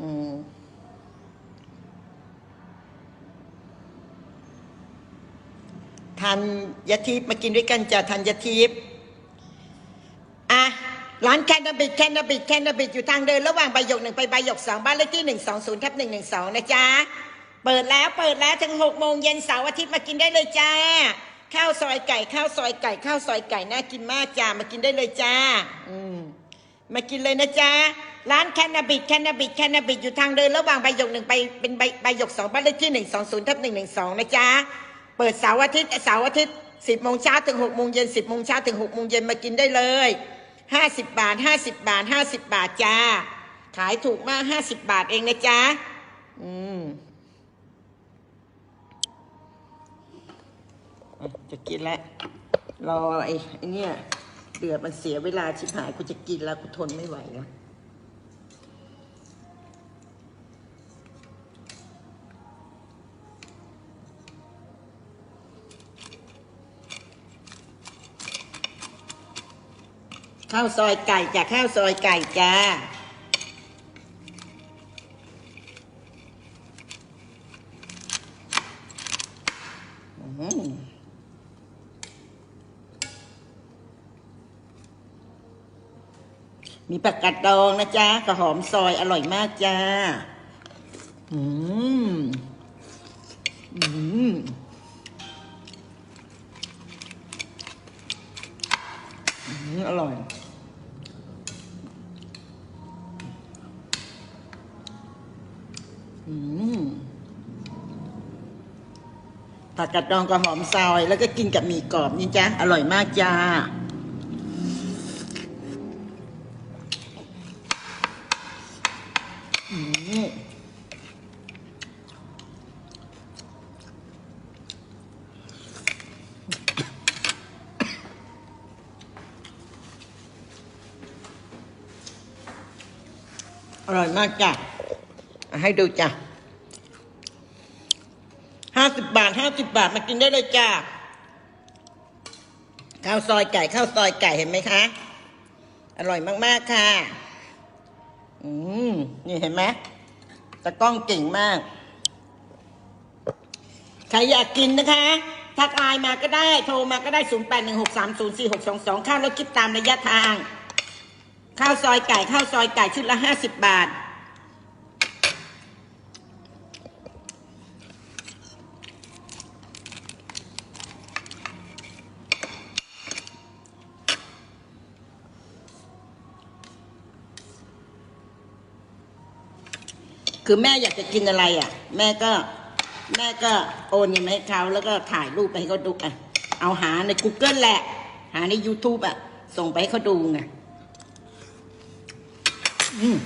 อืมทันยทิพมากินด้วยกันจ้ะทันยทิพอะร้านแคนนาบิดแคนนาบิดแคนนาบิดอยู่ทางเดิน ระหว่างใบหยกหนึ่งไปใบหยกสองบ้านเลขที่หนึ่งสองศูนย์ทับหนึ่งหนึ่งสองนะจ๊ะ เปิดแล้วเปิดแล้วถึงหกโมงเย็นเสาร์อาทิตย์มากินได้เลยจ้า ข้าวซอยไก่ข้าวซอยไก่ข้าวซอยไก่น่ากินมากจ้ามากินได้เลยจ้า อืมมากินเลยนะจ๊ะ ร้านแคนาบิดแคนาบิดแคนาบิดอยู่ทางเดินระหว่างใบหยกหนึ่งไปเป็นใบใบหยกสองบ้านเลขที่หนึ่งสองศูนย์ทับหนึ่งหนึ่งสองนะจ๊ะ เปิดเสาร์อาทิตย์เสาร์อาทิตย์สิบโมงเช้าถึงหกโมงเย็นสิบโมงเช้าถึงหกโมงเย็นมากินได้เลยห้าสิบบาทห้าสิบบาทห้าสิบบาทจ้า ขายถูกมากห้าสิบบาทเองนะจ๊ะ อืมจะกินแล้วรอไอ้ไอ้เนี่ยเดือดมันเสียเวลาชิบหายกูจะกินแล้วกูทนไม่ไหวแล้ว ข้าวซอยไก่จ้ะข้าวซอยไก่จ้ามมีผักกาดดองนะจ๊ะกระหอมซอยอร่อยมากจ้า อืม อืมอืมอร่อย ผักกาดดองกับหอมซอย แล้วก็กินกับหมี่กรอบนี่จ้ะอร่อยมากจ้าอร่อยมากจ้ะ ให้ดูจ้ะห้าสิบบาทห้าสิบบาทมากินได้เลยจ้าข้าวซอยไก่ข้าวซอยไก่เห็นไหมคะ อร่อยมาก ๆ ค่ะ อืม นี่เห็นไหมตะกล้องเก่งมาก ใครอยากกินนะคะทักไลน์มาก็ได้ โทรมาก็ได้ 0 8 1 6 3 0 4 6 2 2 ข้าวรถคิดตามระยะทาง ข้าวซอยไก่ ข้าวซอยไก่ชุดละ 50 บาท คือแม่อยากจะกินอะไรอะ แม่ก็ แม่ก็โอนเงินให้เขาแล้วก็ถ่ายรูปไปให้เขาดูอะเอาหาใน Google แหละ หาใน YouTube อะ ส่งไปให้เขาดูไงอืม